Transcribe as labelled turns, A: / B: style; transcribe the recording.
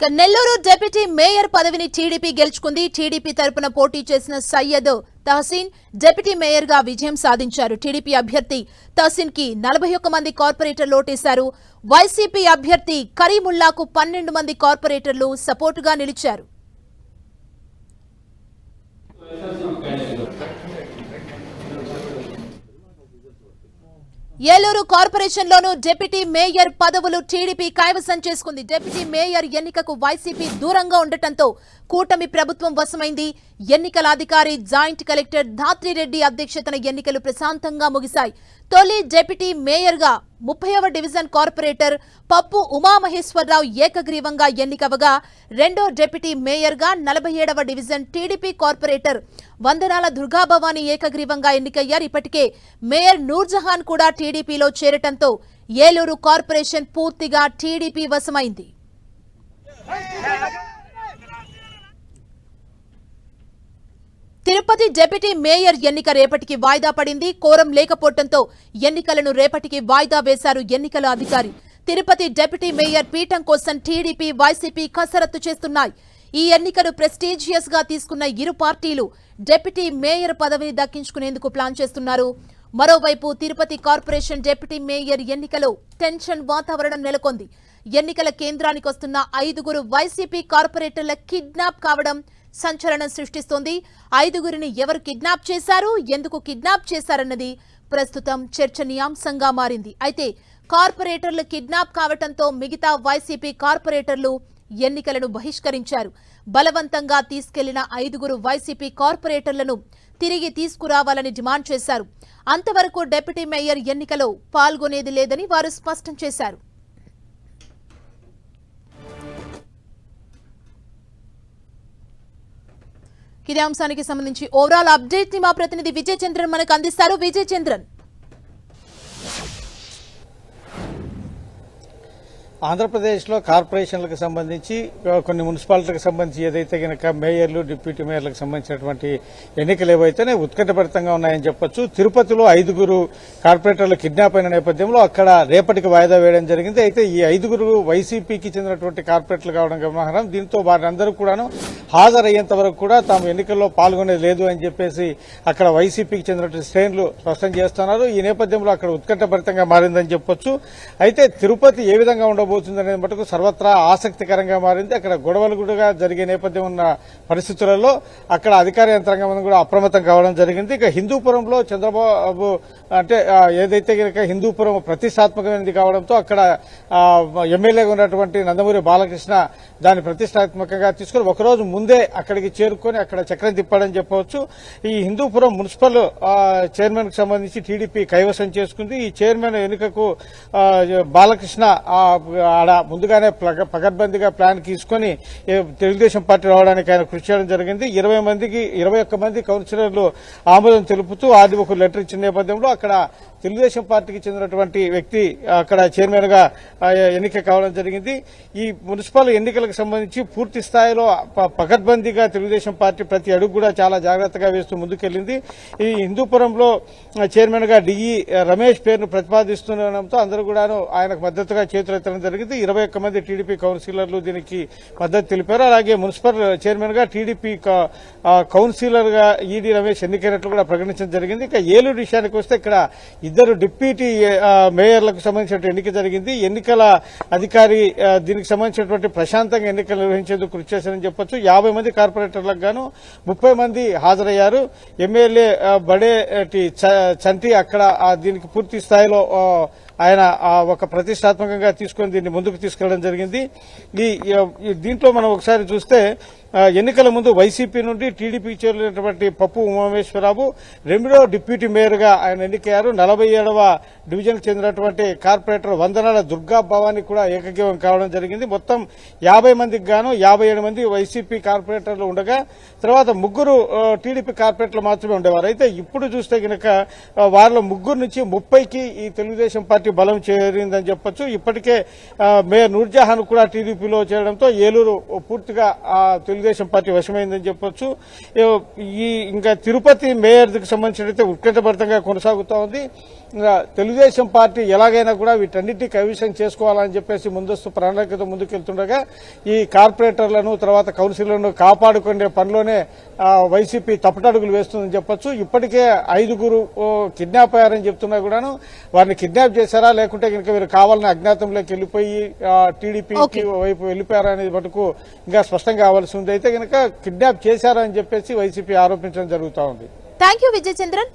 A: ఇక Nellore deputy mayor పదవిని TDP గెలుచుకుంది. టీడీపీ తరపున పోటీ చేసిన సయ్యద్ తహసీన్ డిప్యూటీ మేయర్గా విజయం సాధించారు. టీడీపీ అభ్యర్థి తహసీన్కి నలభై ఒక్క మంది కార్పొరేటర్లు ఓటేశారు. వైసీపీ అభ్యర్థి కరీముల్లాకు పన్నెండు మంది కార్పొరేటర్లు సపోర్టుగా నిలిచారు. ఏలూరు కార్పొరేషన్ లోను డిప్యూటీ మేయర్ పదవులు టీడీపీ కైవసం చేసుకుంది. డిప్యూటీ మేయర్ ఎన్నికకు వైసీపీ దూరంగా ఉండటంతో కూటమి ప్రభుత్వం వశమైంది. ఎన్నికల అధికారి జాయింట్ కలెక్టర్ ధాత్రిరెడ్డి అధ్యక్షతన ఎన్నికలు ప్రశాంతంగా ముగిశాయి. తొలి డెప్యూటీ మేయర్గా ముప్పైవ డివిజన్ కార్పొరేటర్ పప్పు ఉమామహేశ్వరరావు ఏకగ్రీవంగా ఎన్నికవగా రెండో డెప్యూటీ మేయర్గా నలభై ఏడవ division TDP corporator Vandanala Durga Bhavani ఏకగ్రీవంగా ఎన్నికయ్యారు. ఇప్పటికే మేయర్ నూర్జహాన్ కూడా టీడీపీలో చేరటంతో ఏలూరు కార్పొరేషన్ పూర్తిగా టీడీపీ వశమైంది. తిరుపతి డిప్యూటీ మేయర్ ఎన్నిక రేపటికి వాయిదా పడింది. కోరం లేకపోవడంతో ఎన్నికలను రేపటికి వాయిదా వేశారు ఎన్నికల అధికారి. తిరుపతి డిప్యూటీ మేయర్ పీఠం కోసం టీడీపీ వైసీపీ కసరత్తు చేస్తున్నాయి. ఈ ఎన్నికను ప్రెస్టీజియస్గా తీసుకున్న ఇరు పార్టీలు డిప్యూటీ మేయర్ పదవిని దక్కించుకునేందుకు ప్లాన్ చేస్తున్నారు. మరోవైపు తిరుపతి కార్పొరేషన్ డిప్యూటీ మేయర్ ఎన్నికలో టెన్షన్ వాతావరణం నెలకొంది. ఎన్నికల కేంద్రానికి వస్తున్న ఐదుగురు వైసీపీ కార్పొరేటర్ల కిడ్నాప్ కావడం సంచలనం సృష్టిస్తోంది. ఐదుగురిని ఎవరు కిడ్నాప్ చేశారు? ఎందుకు కిడ్నాప్ చేశారన్నది ప్రస్తుతం చర్చనీయాంశంగా మారింది. అయితే కార్పొరేటర్లు కిడ్నాప్ కావటంతో మిగతా వైసీపీ కార్పొరేటర్లు ఎన్నికలను బహిష్కరించారు. బలవంతంగా తీసుకెళ్ళిన ఐదుగురు వైసీపీ కార్పొరేటర్లను తిరిగి తీసుకురావాలని డిమాండ్ చేశారు. అంతవరకు డిప్యూటీ మేయర్ ఎన్నికలో పాల్గొనేది లేదని వారు స్పష్టం చేశారు. ఇదే అంశానికి సంబంధించి ఓవరాల్ అప్డేట్ని మా ప్రతినిధి విజయ్ చంద్రన్ మనకు అందిస్తారు. విజయ్ చంద్రన్
B: ఆంధ్రప్రదేశ్లో కార్పొరేషన్లకు సంబంధించి కొన్ని మున్సిపాలిటీలకు సంబంధించి ఏదైతే గనక మేయర్లు డిప్యూటీ మేయర్లకు సంబంధించినటువంటి ఎన్నికలు ఏవైతేనే ఉత్కంఠభరితంగా ఉన్నాయని చెప్పొచ్చు. తిరుపతిలో ఐదుగురు కార్పొరేటర్లు కిడ్నాప్ అయిన నేపథ్యంలో అక్కడ రేపటికి వాయిదా వేయడం జరిగింది. అయితే ఈ ఐదుగురు వైసీపీకి చెందినటువంటి కార్పొరేటర్లు కావడం గమనార్హం. దీంతో వారందరూ కూడాను హాజరయ్యేంత వరకు కూడా తాము ఎన్నికల్లో పాల్గొనేది లేదు అని చెప్పేసి అక్కడ వైసీపీకి చెందినటువంటి శ్రేణులు స్పష్టం చేస్తున్నారు. ఈ నేపథ్యంలో అక్కడ ఉత్కంఠభరితంగా మారిందని చెప్పొచ్చు. అయితే తిరుపతి ఏ విధంగా ఉండబోతుంది అనేది మటుకు సర్వత్రా ఆసక్తికరంగా మారింది. అక్కడ గొడవలు కూడా జరిగే నేపథ్యం ఉన్న పరిస్థితులలో అక్కడ అధికార యంత్రాంగం కూడా అప్రమత్తం కావడం జరిగింది. ఇక హిందూపురంలో చంద్రబాబు అంటే ఏదైతే కనుక హిందూపురం ప్రతిష్టాత్మకమైనది కావడంతో అక్కడ ఎమ్మెల్యేగా ఉన్నటువంటి నందమూరి బాలకృష్ణ దాన్ని ప్రతిష్టాత్మకంగా తీసుకుని ఒకరోజు ముందు ముందే అక్కడికి చేరుకొని అక్కడ చక్రం తిప్పాడని చెప్పవచ్చు. ఈ హిందూపురం మున్సిపల్ చైర్మన్కు సంబంధించి టీడీపీ కైవసం చేసుకుంది. ఈ చైర్మన్ ఎన్నికకు బాలకృష్ణ ఆడ ముందుగానే ప్లగ- పకడ్బందీగా ప్లాన్ తీసుకొని తెలుగుదేశం పార్టీ రావడానికి ఆయన కృషి చేయడం జరిగింది. ఇరవై మందికి ఇరవై ఒక్క మంది కౌన్సిలర్లు ఆమోదం తెలుపుతూ ఆది ఒక లెటర్ ఇచ్చిన నేపథ్యంలో అక్కడ తెలుగుదేశం పార్టీకి చెందినటువంటి వ్యక్తి అక్కడ చైర్మన్గా ఎన్నిక కావడం జరిగింది. ఈ మున్సిపల్ ఎన్నికలకు సంబంధించి పూర్తి స్థాయిలో పకడ్బందీగా తెలుగుదేశం పార్టీ ప్రతి అడుగు కూడా చాలా జాగ్రత్తగా వేస్తూ ముందుకెళ్ళింది ఈ హిందూపురంలో చైర్మన్గా డిఈ రమేష్ పేరును ప్రతిపాదిస్తుండడంతో అందరూ కూడాను ఆయనకు మద్దతుగా చేతులెత్తడం జరిగింది. ఇరవై ఒక్క మంది టీడీపీ కౌన్సిలర్లు దీనికి మద్దతు తెలిపారు. అలాగే మున్సిపల్ చైర్మన్గా టీడీపీ కౌన్సిలర్గా ఈడీ రమేష్ ఎన్నికైనట్లు కూడా ప్రకటించడం జరిగింది. ఇక ఏలూరు విషయానికి వస్తే ఇక్కడ ఇద్దరు డిప్యూటీ మేయర్లకు సంబంధించిన ఎన్నిక జరిగింది. ఎన్నికల అధికారి దీనికి సంబంధించినటువంటి ప్రశాంతంగా ఎన్నికలు నిర్వహించేందుకు కృషి చేశారని చెప్పొచ్చు. యాభై మంది కార్పొరేటర్లకు గాను ముప్పై మంది హాజరయ్యారు. ఎమ్మెల్యే బడే చ- చంటి అక్కడ దీనికి పూర్తి స్థాయిలో ఆయన ఆ, ఒక ప్రతిష్టాత్మకంగా తీసుకొని దీన్ని ముందుకు తీసుకెళ్ళడం జరిగింది. ఈ దీంట్లో మనం ఒకసారి చూస్తే ఎన్నికల ముందు వైసీపీ నుండి టీడీపీ చేరినటువంటి పప్పు ఉమామేశ్వరరావు రెండో డిప్యూటీ మేయర్గా ఆయన ఎన్నికయ్యారు. నలభై ఏడవ డివిజన్కి చెందినటువంటి కార్పొరేటర్ వందనాల దుర్గా భవానికి కూడా ఏకగ్రీవం కావడం జరిగింది. మొత్తం యాభై మందికి గాను యాభై ఏడు మంది వైసీపీ కార్పొరేటర్లు ఉండగా తర్వాత ముగ్గురు టీడీపీ కార్పొరేటర్లు మాత్రమే ఉండేవారు. అయితే ఇప్పుడు చూస్తే గనక వారిలో ముగ్గురు నుంచి ముప్పైకి ఈ తెలుగుదేశం పార్టీ టీడీపీకి బలం చేరిందని చెప్పొచ్చు. ఇప్పటికే మేయర్ నూర్జహాన్ కూడా టీడీపీలో చేరడంతో ఏలూరు పూర్తిగా తెలుగుదేశం పార్టీ వశమైందని చెప్పొచ్చు. ఈ ఇంకా తిరుపతి మేయర్కి సంబంధించినైతే ఉత్కంఠభరితంగా కొనసాగుతూ ఉంది. ఇంకా తెలుగుదేశం పార్టీ ఎలాగైనా కూడా వీటన్నిటి కైవసం చేసుకోవాలని చెప్పేసి ముందస్తు ప్రణాళికతో ముందుకెళ్తుండగా ఈ కార్పొరేటర్లను తర్వాత కౌన్సిలర్లను కాపాడుకునే పనిలోనే వైసీపీ తప్పటడుగులు వేస్తుందని చెప్పొచ్చు. ఇప్పటికే ఐదుగురు కిడ్నాప్ అయ్యారని చెప్తున్నా కూడాను. వారిని కిడ్నాప్ చేశారా? లేకుంటే కనుక వీరు కావాలని అజ్ఞాతంలోకి వెళ్ళిపోయి టీడీపీ. వైపు వెళ్ళిపోయారా అనేది మటుకు ఇంకా స్పష్టంగా కావాల్సి ఉంది. అయితే కనుక కిడ్నాప్ చేశారా అని చెప్పేసి వైసీపీ ఆరోపించడం జరుగుతూ ఉంది.
A: Thank you Vijayachandran.